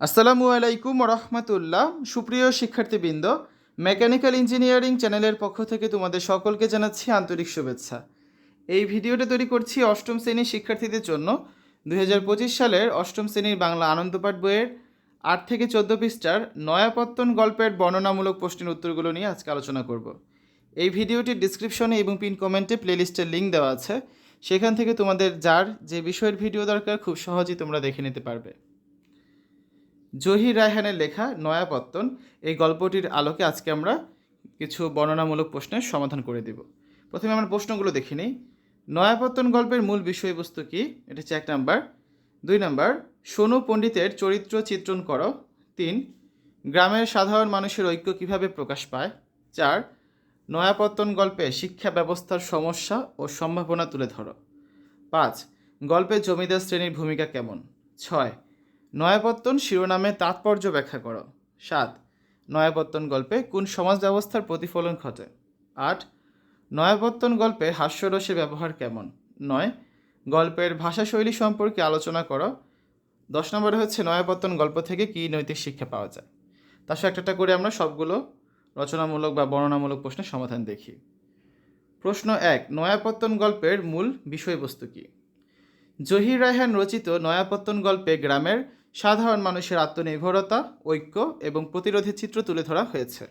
আসসালামু আলাইকুম রহমতুল্লাহ সুপ্রিয় শিক্ষার্থীবৃন্দ, মেকানিক্যাল ইঞ্জিনিয়ারিং চ্যানেলের পক্ষ থেকে তোমাদের সকলকে জানাচ্ছি আন্তরিক শুভেচ্ছা। এই ভিডিওটা তৈরি করছি অষ্টম শ্রেণির শিক্ষার্থীদের জন্য। দু হাজার পঁচিশ সালের অষ্টম শ্রেণির বাংলা আনন্দপাঠ বইয়ের আট থেকে চোদ্দ পৃষ্ঠার নয়াপত্তন গল্পের বর্ণনামূলক প্রশ্নের উত্তরগুলো নিয়ে আজকে আলোচনা করব। এই ভিডিওটির ডিসক্রিপশনে এবং পিন কমেন্টে প্লেলিস্টের লিঙ্ক দেওয়া আছে। সেখান থেকে তোমাদের যার যে বিষয়ের ভিডিও দরকার, খুব সহজেই তোমরা দেখে নিতে পারবে। জহির রায়হানের লেখা নয়াপত্তন, এই গল্পটির আলোকে আজকে আমরা কিছু বর্ণনামূলক প্রশ্নের সমাধান করে দেব। প্রথমে আমরা প্রশ্নগুলো দেখে নিই। নয়াপত্তন গল্পের মূল বিষয়বস্তু কি? এটা হচ্ছে এক নাম্বার। দুই নাম্বার, সোনু পণ্ডিতের চরিত্র চিত্রণ করো। তিন, গ্রামের সাধারণ মানুষের ঐক্য কীভাবে প্রকাশ পায়? চার, নয়াপত্তন গল্পে শিক্ষা ব্যবস্থার সমস্যা ও সম্ভাবনা তুলে ধরো। পাঁচ, গল্পে জমিদার শ্রেণির ভূমিকা কেমন? ছয় নয়াপত্তন শিরোনামে তাৎপর্য ব্যাখ্যা করো। সাত, নয়াপত্তন গল্পে কোন সমাজ ব্যবস্থার প্রতিফলন ঘটে? আট, নয়াপত্তন গল্পে হাস্যরসের ব্যবহার কেমন? নয়, গল্পের ভাষাশৈলী সম্পর্কে আলোচনা করো। দশ নম্বরে হচ্ছে নয়াপত্তন গল্প থেকে কী নৈতিক শিক্ষা পাওয়া যায়? তার সাথে একটা করে আমরা সবগুলো রচনামূলক বা বর্ণনামূলক প্রশ্নের সমাধান দেখি। প্রশ্ন এক, নয়াপত্তন গল্পের মূল বিষয়বস্তু কী? জহির রায়হান রচিত নয়াপত্তন গল্পে গ্রামের সাধারণ মানুষের আত্মনির্ভরতা, ঐক্য এবং প্রতিরোধের চিত্র তুলে ধরা হয়েছে।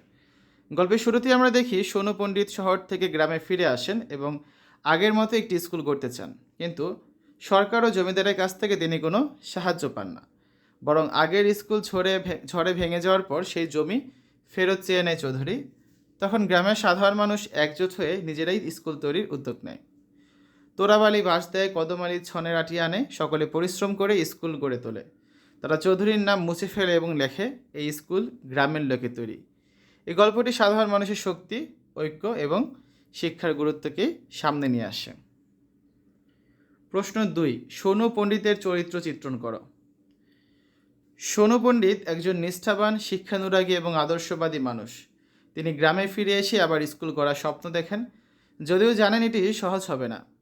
গল্পের শুরুতেই আমরা দেখি সোনু পণ্ডিত শহর থেকে গ্রামে ফিরে আসেন এবং আগের মতো একটি স্কুল গড়তে চান। কিন্তু সরকার ও জমিদারের কাছ থেকে তিনি কোনো সাহায্য পান না। বরং আগের স্কুল ভে- ঝড়ে ভেঙে যাওয়ার পর সেই জমি ফেরত চেয়ে নেয় চৌধুরী। তখন গ্রামের সাধারণ মানুষ একজোট হয়ে নিজেরাই স্কুল তৈরির উদ্যোগ নেয়। তোরাবালি বাস দেয় কদমালি ছনের আটি আনে, সকলে পরিশ্রম করে স্কুল গড়ে তোলে। তারা চৌধুরীর নাম মুছে ফেলে এবং লেখে, এই স্কুল গ্রামের লোকে তৈরি। এই গল্পটি সাধারণ মানুষের শক্তি, ঐক্য এবং শিক্ষার গুরুত্বকে সামনে নিয়ে আসে। প্রশ্ন দুই, সোনু পণ্ডিতের চরিত্র চিত্রণ করো। সোনু পণ্ডিত একজন নিষ্ঠাবান, শিক্ষানুরাগী এবং আদর্শবাদী মানুষ। তিনি গ্রামে ফিরে এসে আবার স্কুল করার স্বপ্ন দেখেন, যদিও জানেন এটি সহজ হবে না।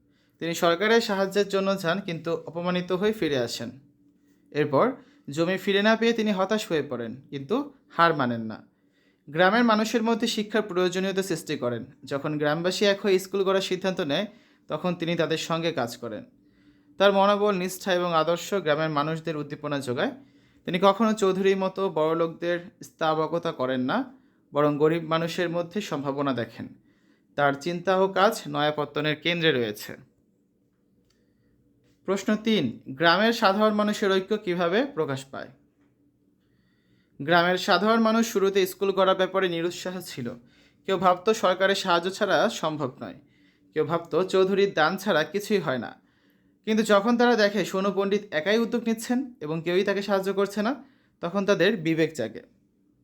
তিনি সরকারের সাহায্যের জন্য যান, কিন্তু অপমানিত হয়ে ফিরে আসেন। এরপর জমি ফিরে না পেয়ে তিনি হতাশ হয়ে পড়েন, কিন্তু হার মানেন না। গ্রামের মানুষের মধ্যে শিক্ষার প্রয়োজনীয়তা সৃষ্টি করেন। যখন গ্রামবাসী এক হয়ে স্কুল করার সিদ্ধান্ত নেয়, তখন তিনি তাদের সঙ্গে কাজ করেন। তার মনোবল, নিষ্ঠা এবং আদর্শ গ্রামের মানুষদের উদ্দীপনা যোগায়। তিনি কখনো চৌধুরীর মতো বড়লোকদের স্থাবকতা করেন না, বরং গরিব মানুষের মধ্যে সম্ভাবনা দেখেন। তার চিন্তা ও কাজ নয়াপত্তনের কেন্দ্রে রয়েছে। প্রশ্ন তিন, গ্রামের সাধারণ মানুষের ঐক্য কীভাবে প্রকাশ পায়? গ্রামের সাধারণ মানুষ শুরুতে স্কুল করার ব্যাপারে নিরুৎসাহ ছিল। কেউ ভাবতো সরকারের সাহায্য ছাড়া সম্ভব নয়। কেউ ভাবতো চৌধুরীর দান ছাড়া কিছুই হয় না। কিন্তু যখন তারা দেখে সোনু পণ্ডিত একাই উদ্যোগ নিচ্ছেন এবং কেউই তাকে সাহায্য করছে না, তখন তাদের বিবেক জাগে।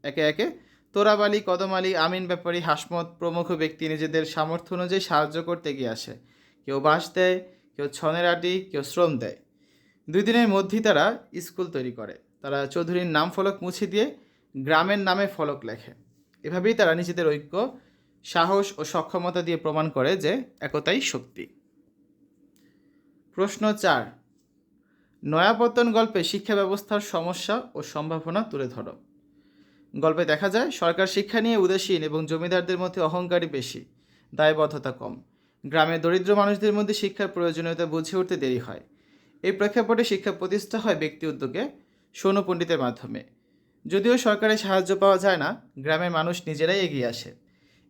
একে একে তোরাবালি, কদমালি, আমিন ব্যাপারী, হাসমত প্রমুখ ব্যক্তি নিজেদের সামর্থ্য অনুযায়ী সাহায্য করতে গিয়ে আসে। কেউ বাঁশ দেয় কেউ ছনের আটি, কেউ শ্রম দেয়। দুই দিনের মধ্যেই তারা স্কুল তৈরি করে। তারা চৌধুরীর নাম ফলক মুছে দিয়ে গ্রামের নামে ফলক লেখে। এভাবেই তারা নিজেদের ঐক্য, সাহস ও সক্ষমতা দিয়ে প্রমাণ করে যে একতাই শক্তি। প্রশ্ন চার, নয়াপত্তন গল্পে শিক্ষা ব্যবস্থার সমস্যা ও সম্ভাবনা তুলে ধরো। গল্পে দেখা যায়, সরকার শিক্ষা নিয়ে উদাসীন এবং জমিদারদের মধ্যে অহংকারী বেশি, দায়বদ্ধতা কম। গ্রামের দরিদ্র মানুষদের মধ্যে শিক্ষার প্রয়োজনীয়তা বুঝে উঠতে দেরি হয়। এই প্রেক্ষাপটে শিক্ষা প্রতিষ্ঠা হয় ব্যক্তি উদ্যোগে, সৌন পণ্ডিতের মাধ্যমে। যদিও সরকারের সাহায্য পাওয়া যায় না, গ্রামের মানুষ নিজেরাই এগিয়ে আসে।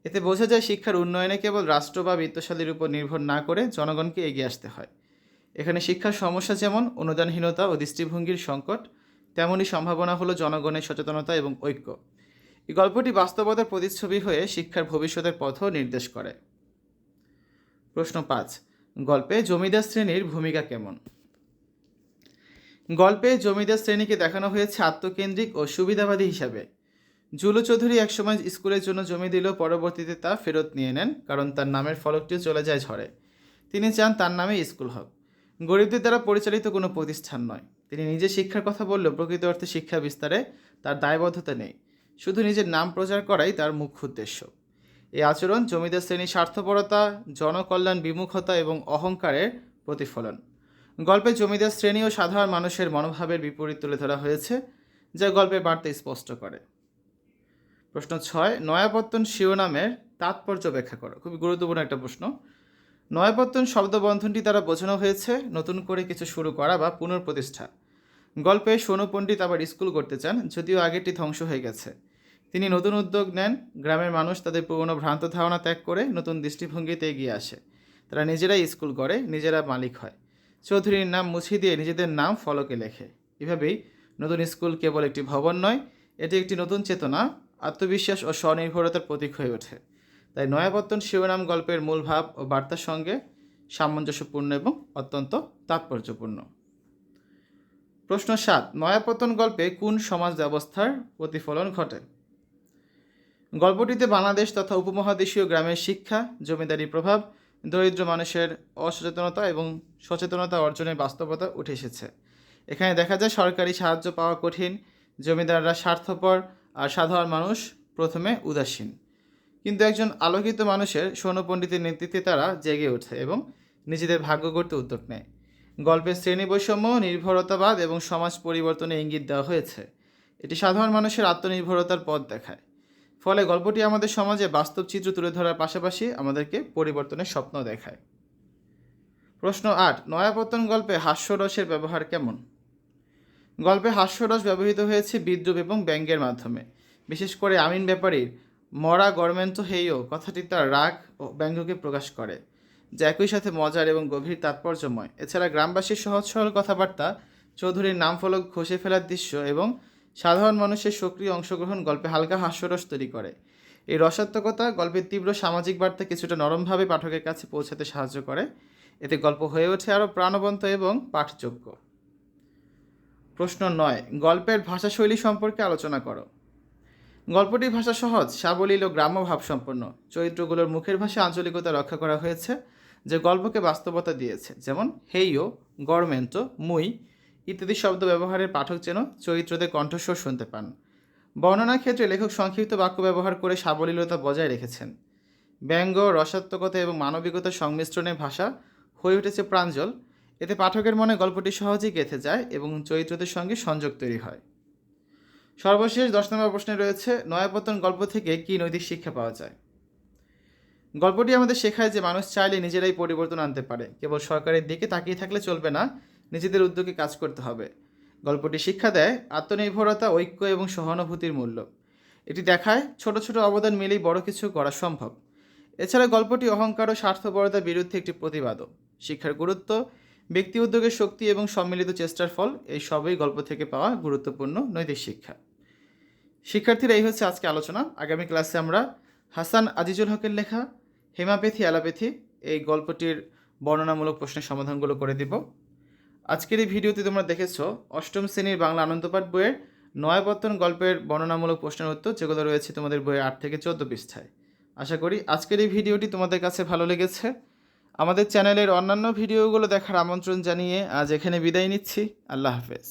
এতে বোঝা যায় শিক্ষার উন্নয়নে কেবল রাষ্ট্র বা বিত্তশালীর উপর নির্ভর না করে জনগণকে এগিয়ে আসতে হয়। এখানে শিক্ষার সমস্যা যেমন অনুদানহীনতা ও দৃষ্টিভঙ্গির সংকট, তেমনই সম্ভাবনা হলো জনগণের সচেতনতা এবং ঐক্য। এই গল্পটি বাস্তবতার প্রতিচ্ছবি হয়ে শিক্ষার ভবিষ্যতের পথও নির্দেশ করে। প্রশ্ন পাঁচ, গল্পে জমিদার শ্রেণির ভূমিকা কেমন? গল্পে জমিদার শ্রেণীকে দেখানো হয়েছে আত্মকেন্দ্রিক ও সুবিধাবাদী হিসাবে। জুলু চৌধুরী একসময় স্কুলের জন্য জমি দিলেও পরবর্তীতে তা ফেরত নিয়ে নেন কারণ তার নামের ফলকটিও চলে যায় ঝড়ে। তিনি চান তার নামে স্কুল হোক। গরিবদের দ্বারা পরিচালিত কোনো প্রতিষ্ঠান নয়। তিনি নিজে শিক্ষার কথা বললেও প্রকৃত অর্থে শিক্ষা বিস্তারে তার দায়বদ্ধতা নেই। শুধু নিজের নাম প্রচার করাই তার মুখ্য উদ্দেশ্য। এই আচরণ জমিদার শ্রেণির স্বার্থপরতা, জনকল্যাণ, বিমুখতা এবং অহংকারের প্রতিফলন। গল্পে জমিদার শ্রেণি ও সাধারণ মানুষের মনোভাবের বিপরীত তুলে ধরা হয়েছে, যা গল্পের বার্তা স্পষ্ট করে। প্রশ্ন ছয়, নয়াপত্তন শিরোনামের তাৎপর্য ব্যাখ্যা করো। খুবই গুরুত্বপূর্ণ একটা প্রশ্ন। নয়াপত্তন শব্দবন্ধনটি দ্বারা বোঝানো হয়েছে, নতুন করে কিছু শুরু করা বা পুনঃপ্রতিষ্ঠা। গল্পে সোনু পণ্ডিত আবার স্কুল করতে চান, যদিও আগেরটি ধ্বংস হয়ে গেছে। তিনি নতুন উদ্যোগ নেন, গ্রামের মানুষ তাদের পুরনো ভ্রান্ত ধারণা ত্যাগ করে নতুন দৃষ্টিভঙ্গিতে এগিয়ে আসে। তারা নিজেরাই স্কুল করে, নিজেরা মালিক হয়। চৌধুরীর নাম মুছিয়ে দিয়ে নিজেদের নাম ফলকে লেখে। এভাবেই নতুন স্কুল কেবল একটি ভবন নয়, এটি একটি নতুন চেতনা, আত্মবিশ্বাস ও স্বনির্ভরতার প্রতীক হয়ে ওঠে। তাই নয়াপত্তন শিরোনাম গল্পের মূল ভাব ও বার্তার সঙ্গে সামঞ্জস্যপূর্ণ এবং অত্যন্ত তাৎপর্যপূর্ণ। প্রশ্ন সাত, নয়াপত্তন গল্পে কোন সমাজ ব্যবস্থার প্রতিফলন ঘটে? গল্পটিতে বাংলাদেশ তথা উপমহাদেশীয় গ্রামের শিক্ষা, জমিদারি প্রভাব, দরিদ্র মানুষের অসচেতনতা এবং সচেতনতা অর্জনের বাস্তবতা উঠে এসেছে। এখানে দেখা যায় সরকারি সাহায্য পাওয়া কঠিন, জমিদাররা স্বার্থপর আর সাধারণ মানুষ প্রথমে উদাসীন। কিন্তু একজন আলোকিত মানুষের সৌন পণ্ডিতের নেতৃত্বে তারা জেগে ওঠে এবং নিজেদের ভাগ্য গড়তে উদ্যোগ নেয়। গল্পের শ্রেণি বৈষম্য, নির্ভরতাবাদ এবং সমাজ পরিবর্তনে ইঙ্গিত দেওয়া হয়েছে। এটি সাধারণ মানুষের আত্মনির্ভরতার পথ দেখায়। ফলে গল্পটি আমাদের সমাজে বাস্তব চিত্র তুলে ধরার পাশাপাশি আমাদেরকে পরিবর্তনের স্বপ্ন দেখায়। প্রশ্ন আট, নয়াপত্তন গল্পে হাস্যরসের ব্যবহার কেমন? গল্পে হাস্যরস ব্যবহৃত হয়েছে বিদ্রুপ এবং ব্যঙ্গের মাধ্যমে। বিশেষ করে আমিন ব্যাপারীর মরা গরমেন্ত হেয় কথাটি তার রাগ ও ব্যঙ্গকে প্রকাশ করে, যা একই সাথে মজার এবং গভীর তাৎপর্যময়। এছাড়া গ্রামবাসীর সহজ সরল কথাবার্তা, চৌধুরীর নাম ফলক ঘষে ফেলার দৃশ্য এবং সাধারণ মানুষের সক্রিয় অংশগ্রহণ গল্পে হালকা হাস্যরস তৈরি করে। এই রসাত্মকতা গল্পের তীব্র সামাজিক বার্তা কিছুটা নরমভাবে পাঠকের কাছে পৌঁছাতে সাহায্য করে। এতে গল্প হয়ে ওঠে আরও প্রাণবন্ত এবং পাঠযোগ্য। প্রশ্ন নয়, গল্পের ভাষাশৈলী সম্পর্কে আলোচনা করো। গল্পটির ভাষা সহজ, সাবলীল ও গ্রাম্য ভাবসম্পন্ন চরিত্রগুলোর মুখের ভাষা আঞ্চলিকতা রক্ষা করা হয়েছে, যে গল্পকে বাস্তবতা দিয়েছে। যেমন, হেইও গরমেন্টো মুই ইত্যাদি শব্দ ব্যবহারের পাঠক যেন চরিত্রদের কণ্ঠস্বর শুনতে পান। বর্ণনার ক্ষেত্রে লেখক সংক্ষিপ্ত বাক্য ব্যবহার করে সাবলীলতা বজায় রেখেছেন। ব্যঙ্গ, রসাত্মকতা এবং মানবিকতার সংমিশ্রণের ভাষা হয়ে উঠেছে প্রাঞ্জল। এতে পাঠকের মনে গল্পটি সহজেই গেঁথে যায় এবং চরিত্রদের সঙ্গে সংযোগ তৈরি হয়। সর্বশেষ দশ নম্বর প্রশ্নে রয়েছে নয়াপতন গল্প থেকে কী নৈতিক শিক্ষা পাওয়া যায়? গল্পটি আমাদের শেখায় যে মানুষ চাইলে নিজেরাই পরিবর্তন আনতে পারে। কেবল সরকারের দিকে তাকিয়ে থাকলে চলবে না নিজেদের উদ্যোগে কাজ করতে হবে। গল্পটি শিক্ষা দেয় আত্মনির্ভরতা, ঐক্য এবং সহানুভূতির মূল্য। এটি দেখায় ছোট ছোট অবদান মিলেই বড় কিছু করা সম্ভব। এছাড়া গল্পটি অহংকার ও স্বার্থপরতার বিরুদ্ধে একটি প্রতিবাদও। শিক্ষার গুরুত্ব, ব্যক্তি উদ্যোগের শক্তি এবং সম্মিলিত চেষ্টার ফল, এই সবই গল্প থেকে পাওয়া গুরুত্বপূর্ণ নৈতিক শিক্ষা। শিক্ষার্থীরা এই হচ্ছে আজকে আলোচনা। আগামী ক্লাসে আমরা হাসান আজিজুল হকের লেখা হেমাপ্যাথি অ্যালোপ্যাথি এই গল্পটির বর্ণনামূলক প্রশ্নের সমাধানগুলো করে দিব। আজকের এই ভিডিওতে তোমরা দেখেছ অষ্টম শ্রেণির বাংলা আনন্দপাঠ বইয়ের নয়াপত্তন গল্পের বর্ণনামূলক প্রশ্নের উত্তর, যেগুলো রয়েছে তোমাদের বইয়ের আট থেকে চোদ্দ পৃষ্ঠায়। আশা করি আজকের এই ভিডিওটি তোমাদের কাছে ভালো লেগেছে। আমাদের চ্যানেলের অন্যান্য ভিডিওগুলো দেখার আমন্ত্রণ জানিয়ে আজ এখানে বিদায় নিচ্ছি। আল্লাহ হাফেজ।